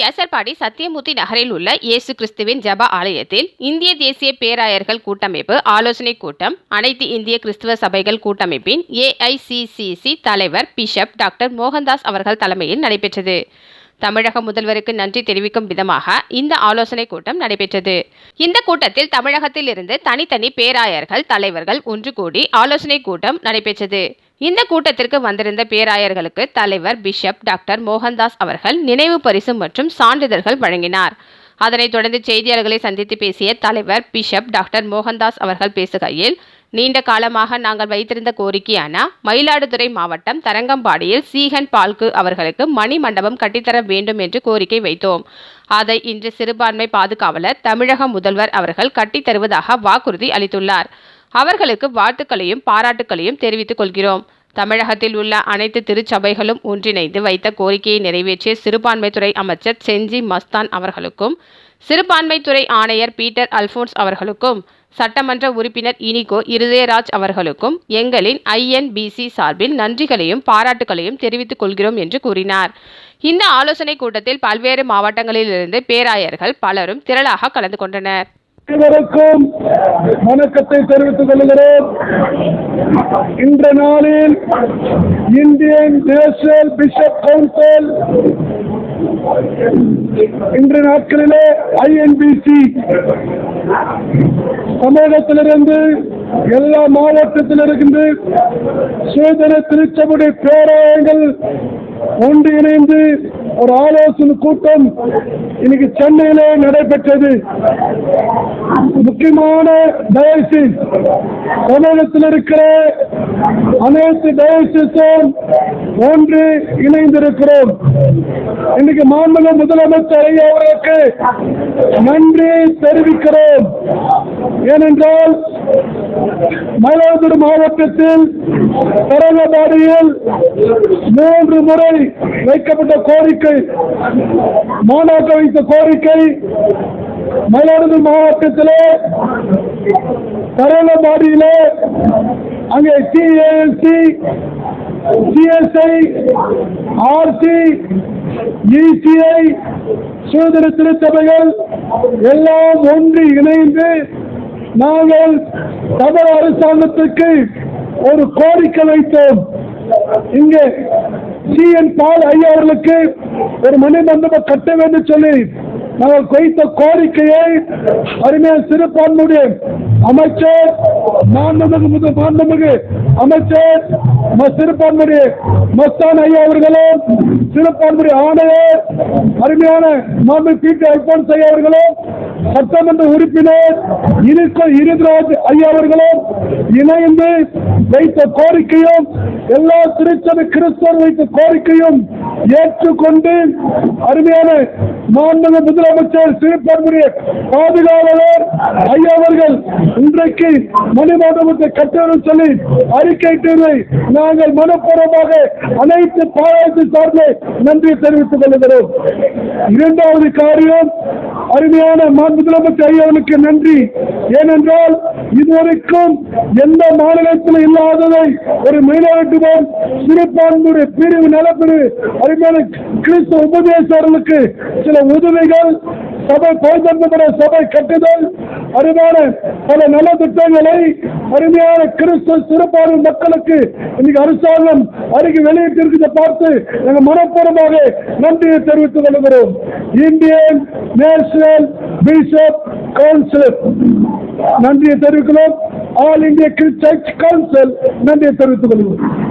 வியாசர்பாடி சத்தியமூர்த்தி நகரில் உள்ள இயேசு கிறிஸ்துவின் ஜப ஆலயத்தில் இந்திய தேசிய பேராயர்கள் கூட்டமைப்பு ஆலோசனை கூட்டம் அனைத்து இந்திய கிறிஸ்துவ சபைகள் கூட்டமைப்பின் ஏஐசிசிசி தலைவர் பிஷப் டாக்டர் மோகன்தாஸ் அவர்கள் தலைமையில் நடைபெற்றது. தமிழக முதல்வருக்கு நன்றி தெரிவிக்கும் விதமாக இந்த ஆலோசனை கூட்டம் நடைபெற்றது. இந்த கூட்டத்தில் தமிழகத்தில் இருந்து தனித்தனி பேராயர்கள் தலைவர்கள் ஒன்று கூடி ஆலோசனை கூட்டம் நடைபெற்றது. இந்த கூட்டத்திற்கு வந்திருந்த பேராயர்களுக்கு தலைவர் பிஷப் டாக்டர் மோகன்தாஸ் அவர்கள் நினைவு பரிசு மற்றும் சான்றிதழ்கள் வழங்கினார். அதனைத் தொடர்ந்து செய்தியாளர்களை சந்தித்து பேசிய தலைவர் பிஷப் டாக்டர் மோகன்தாஸ் அவர்கள் பேசுகையில் நீண்ட காலமாக நாங்கள் வைத்திருந்த கோரிக்கையான மயிலாடுதுறை மாவட்டம் தரங்கம்பாடியில் சீகன் பால்கு அவர்களுக்கு மணி மண்டபம் கட்டித்தர வேண்டும் என்று கோரிக்கை வைத்தோம். அதை இன்று சிறுபான்மை பாதுகாவலர் தமிழக முதல்வர் அவர்கள் கட்டித்தருவதாக வாக்குறுதி அளித்துள்ளார். அவர்களுக்கு வாழ்த்துக்களையும் பாராட்டுக்களையும் தெரிவித்துக் கொள்கிறோம். தமிழகத்தில் உள்ள அனைத்து திருச்சபைகளும் ஒன்றிணைந்து வைத்த கோரிக்கையை நிறைவேற்றிய சிறுபான்மைத்துறை அமைச்சர் செஞ்சி மஸ்தான் அவர்களுக்கும் சிறுபான்மைத்துறை ஆணையர் பீட்டர் அல்போன்ஸ் அவர்களுக்கும் சட்டமன்ற உறுப்பினர் இனிகோ இருதயராஜ் அவர்களுக்கும் எங்களின் ஐஎன்பிசி சார்பில் நன்றிகளையும் பாராட்டுகளையும் தெரிவித்துக் கொள்கிறோம் என்று கூறினார். இந்த ஆலோசனை கூட்டத்தில் பல்வேறு மாவட்டங்களிலிருந்து பேராயர்கள் பலரும் திரளாக கலந்து கொண்டனர். அனைவருக்கும் வணக்கத்தை தெரிவித்துக் கொள்கிறேன். இன்ற நாளில் இந்தியன் நேஷனல் பிஷப் கவுன்சில் இன்று நாட்களிலே ஐஎன்பிசி தமிழகத்திலிருந்து எல்லா மாவட்டத்திலிருந்து சுதந்திர திருச்சபுடைய பேராயங்கள் ஒன்றிணைந்து ஒரு ஆலோசனை கூட்டம் இன்னைக்கு சென்னையிலே நடைபெற்றது. முக்கியமான டயசிஸ் தமிழகத்தில் இருக்கிற அனைத்து டயசிஸும் ஒன்று இணைந்திருக்கிறோம். இன்னைக்கு மாண்புமிகு முதலமைச்சர் ஐயா அவர்களுக்கு நன்றி தெரிவிக்கிறோம். ஏனென்றால் மயிலாடுதுறை மாவட்டத்தில் தரங்கபாடியில் மூன்று முறை வைக்கப்பட்ட கோரிக்கை மாணாக்க வைத்த கோரிக்கை மயிலாடுதுறை மாவட்டத்திலே தரங்கபாடியிலே அங்கே டிஏஎல்சி சிஎஸ்ஐ ஆர்சி இசிஐ சுதந்திர திருச்சபைகள் எல்லாம் ஒன்று இணைந்து நாங்கள் தமிழ் அரசாங்கத்துக்கு ஒரு கோரிக்கை வைத்தோம். இங்கே சி என் பால் ஐயா அவர்களுக்கு ஒரு மணி மண்டபம் கட்ட வேண்டும் சொல்லி நாங்கள் வைத்த கோரிக்கையை அருமையான சிறுபான்மையுடைய அமைச்சர் மாண்புமிகு முத மாண்புமிகு அமைச்சர் சிறுபான்மையுடைய மஸ்தான் ஐயா அவர்களும் சிறுபான்மையுடைய ஆணையர் அருமையான மாண்பு பீட்டு அல்போன்ஸ் ஐயா அவர்களும் சட்டமன்ற உறுப்பினர் இருக்கு இருதராஜ் ஐயா அவர்களும் இணைந்து வைத்த கோரிக்கையும் எல்லா திருச்சபை கிறிஸ்தவர் வைத்த கோரிக்கையும் ஏற்றுக்கொண்டு அருமையான மாண்புமிகு முதலமைச்சர் சிறுபான்மையுடைய பாதுகாவலர் ஐயா அவர்கள் இன்றைக்கு மணிமண்டபத்தை கட்டணம் சொல்லி அறிக்கையிட்டதை நாங்கள் மனப்பூர்வமாக அனைத்து பாராட்டு சார்பில் நன்றி தெரிவித்துக் கொள்கிறோம். இரண்டாவது காரியம் அருமையான முதலமைச்சர் ஐயாவுக்கு நன்றி. ஏனென்றால் இதுவரைக்கும் எந்த மாநிலத்தில் இல்லாததை ஒரு மயிலாட்டுவோம் சிறுபான்மையுடைய பிரிவு நலப்பிரிவு அருமையான கிறிஸ்தவ உபதேசர்களுக்கு சில உதவிகள் சபை பரிசந்தப்பட சபை கட்டுதல் அருமையான பல நல திட்டங்களை அருமையான கிறிஸ்து சிறப்பான மக்களுக்கு இன்னைக்கு அரசாங்கம் அருகே வெளியிட்டிருக்கிறதை பார்த்து நாங்கள் மனப்பூர்வமாக நன்றியை தெரிவித்துக் கொள்கிறோம். இந்தியன் நேஷனல் பிஷப் கவுன்சில் நன்றியை தெரிவிக்கிறோம். ஆல் இந்திய கிறிஸ்டர் கவுன்சில் நன்றியை தெரிவித்துக் கொள்கிறோம்.